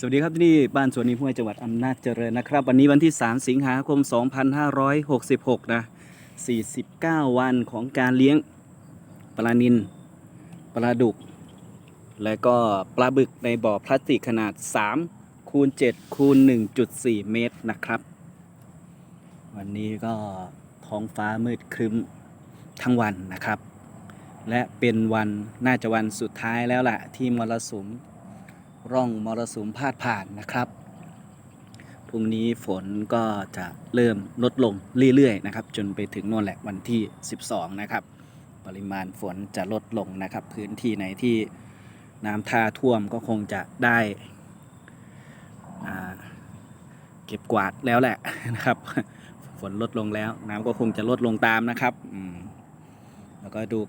สวัสดีครับที่นี่บ้านสวนนิมห้วยจังหวัดอำนาจเจริญนะครับ วันนี้วันที่ 3 สิงหาคม 2566 นะ 49 วันของการเลี้ยงปลานินปลาดุก และก็ปลาบึกในบ่อพลาสติกขนาด 3 คูณ7คูณ1.4 เมตรนะครับ วันนี้ก็ท้องฟ้ามืดครึ้มทั้งวันนะครับ และเป็นวันน่าจะวันสุดท้ายแล้วล่ะ ที่มรสุม ร่องมรสุมพาดผ่านนะครับพรุ่งนี้ฝนก็จะเริ่มลดลงเรื่อยๆนะครับ จนไปถึงน่นแหละวันที่ 12 นะครับ ปริมาณฝนจะลดลงนะครับ พื้นที่ไหนที่น้ำท่าท่วมก็คงจะได้เก็บกวาดแล้วแหละนะครับ ฝนลดลงแล้ว น้ำก็คงจะลดลงตามนะครับแล้วก็ดู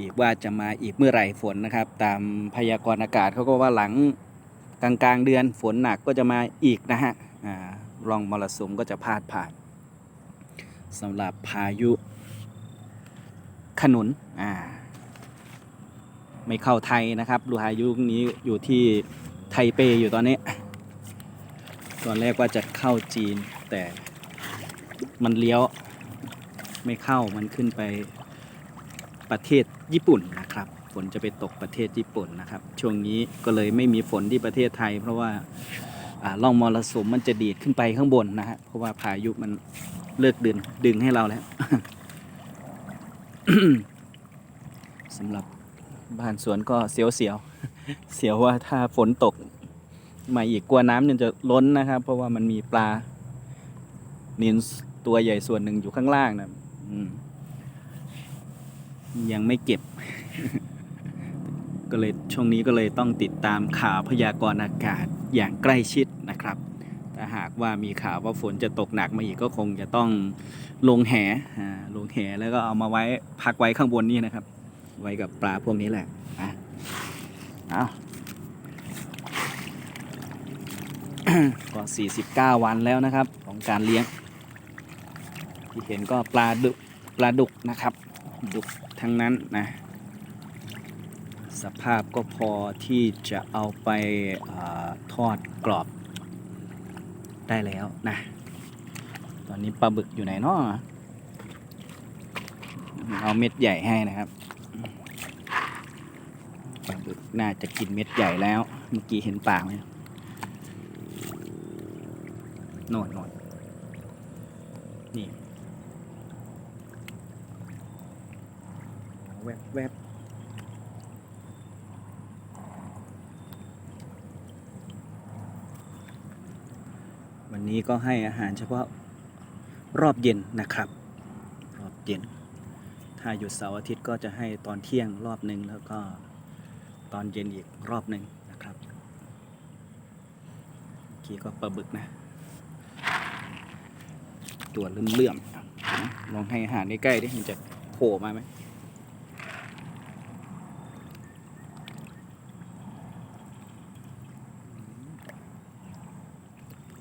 อีกว่าจะมาอีกเมื่อไหร่ฝนนะครับ ตามพยากรณ์อากาศเขาก็ว่าหลังกลางกลางๆเดือนฝนหนักก็จะมาอีกนะฮะร่องมรสุมก็จะพาดผ่านสำหรับพายุขนุนอ่าไม่เข้าไทยนะครับดูพายุนี้อยู่ที่ไทเปอยู่ตอนนี้ ตอนแรกว่าจะเข้าจีนแต่มันเลี้ยวไม่เข้ามันขึ้นไป ประเทศญี่ปุ่นนะครับ ฝนจะไปตกประเทศญี่ปุ่นนะครับ ช่วงนี้ก็เลยไม่มีฝนที่ประเทศไทย เพราะว่าอ่องมรสุมมันจะดีดขึ้นไปข้างบนนะฮะเพราะว่าพายุมันเลิกดึงดึงให้เราแล้วสำหรับบ้านสวนก็เสียวเสียวเสียวว่าถ้าฝนตกมาอีกกลัวน้ำเนี่ยจะล้นนะครับ เพราะว่ามันมีปลานินตัวใหญ่ส่วนหนึ่งอยู่ข้างล่างนะอืม ยังไม่เก็บ ก็เลยช่วงนี้ก็เลยต้องติดตามข่าวพยากรณ์อากาศอย่างใกล้ชิดนะครับถ้าหากว่ามีข่าวว่าฝนจะตกหนักมาอีกก็คงจะต้องลงแห่ลงแหแล้วก็เอามาไว้พักไว้ข้างบนนี่นะครับ ไว้กับปลาพวกนี้แหละอะเอาก็ 49 วันแล้วนะครับของการเลี้ยง ที่เห็นก็ปลาดุกปลาดุกนะครับดุก ทั้งนั้นนะ สภาพก็พอที่จะเอาไปอทอดกรอบได้แล้วนะ ตอนนี้ปลาบึกอยู่ไหนเนาะเอาเม็ดใหญ่ให้นะครับปลาบึกน่าจะกินเม็ดใหญ่แล้ว เมื่อกี้เห็นปากไหมโน่นโน่นนี่ แวบแวบวันนี้ก็ให้อาหารเฉพาะรอบเย็นนะครับ รอบเย็น ถ้าหยุดเสาร์อาทิตย์ก็จะให้ตอนเที่ยงรอบหนึ่งแล้วก็ตอนเย็นอีกรอบหนึ่งนะครับเมื่อกี้ก็ปลาบึกนะ ตัวเลื่อมๆลองให้อาหารใกล้ๆดิมันจะโผล่มาไหม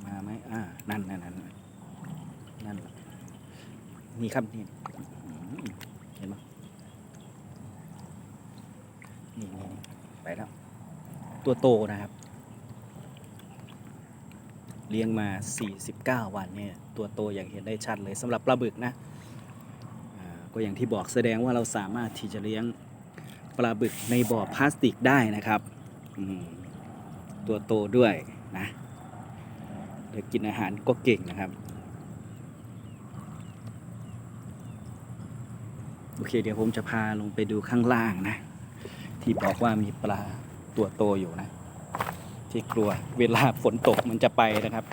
มาไหมอ่า นั่นนั่นนั่นนั่นนี่ครับนี่เห็นไหมนี่นี่นี่ไปแล้ว ตัวโตนะครับ เลี้ยงมา 49 วันเนี่ย ตัวโตอย่างเห็นได้ชัดเลยสำหรับปลาบึกนะก็อย่างที่บอกแสดงว่าเราสามารถที่จะเลี้ยงปลาบึกในบ่อพลาสติกได้นะครับ ตัวโตด้วยนะ เดี๋ยวกินอาหารก็เก่งนะครับ โอเค เดี๋ยวผมจะพาลงไปดูข้างล่างนะ ที่บอกว่ามีปลาตัวโตอยู่นะ ที่กลัวเวลาฝนตกมันจะไปนะครับ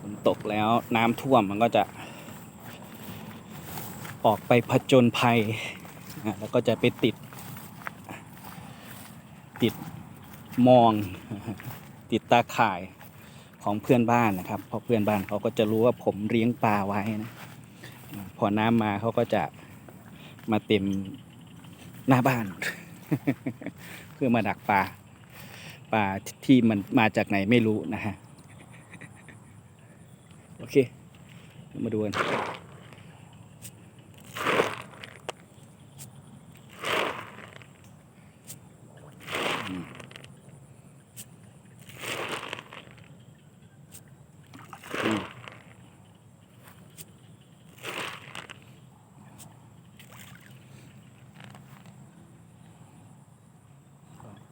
ฝนตกแล้วน้ำท่วมมันก็จะ ออกไปผจญภัยนะแล้วก็จะไปติด ติดมองติดตาข่าย ของเพื่อนบ้านนะครับเพราะเพื่อนบ้านเขาก็จะรู้ว่าผมเลี้ยงปลาไว้นะพอน้ำมาเขาก็จะมาเต็มหน้าบ้าน เพื่อมาดักปลาปลาที่มันมาจากไหนไม่รู้นะฮะ โอเค มาดูกัน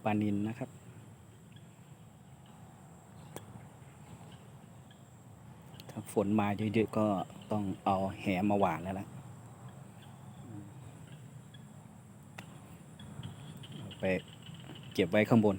ปลานินนะครับ ถ้าฝนมาเยอะๆก็ต้องเอาแหมาหวานแล้วล่ะไปเก็บไว้ข้างบน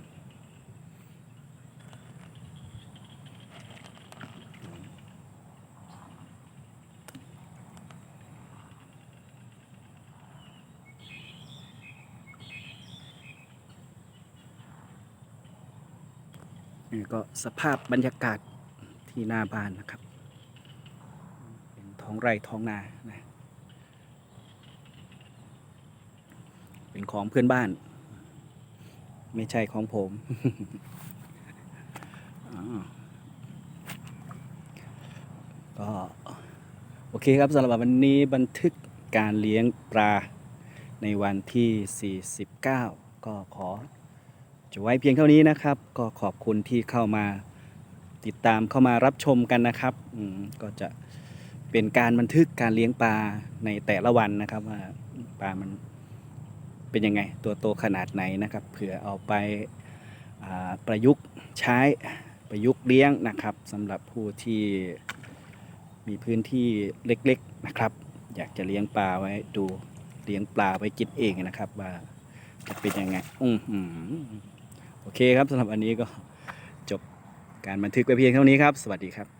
ก็สภาพบรรยากาศที่หน้าบ้านนะครับ เป็นท้องไร่ท้องนานะเป็นของเพื่อนบ้าน ไม่ใช่ของผมก็โอเคครับสำหรับวันนี้บันทึกการเลี้ยงปลาในวันที่ 49 ก็ขอ จะไว้เพียงเท่านี้นะครับ ก็ขอบคุณที่เข้ามาติดตามเข้ามารับชมกันนะครับก็จะเป็นการบันทึกการเลี้ยงปลาในแต่ละวันนะครับ ว่าปลามันเป็นยังไง ตัวโตขนาดไหนนะครับเผื่อเอาไปาประยุกต์ใช้ประยุกต์เลี้ยงนะครับสำหรับผู้ที่มีพื้นที่เล็กๆนะครับ อยากจะเลี้ยงปลาไว้ดูเลี้ยงปลาไว้กินเองนะครับ ว่าจะเป็นยังไงอือหือ โอเคครับสำหรับอันนี้ก็จบการบันทึกไว้เพียงเท่านี้ครับ สวัสดีครับ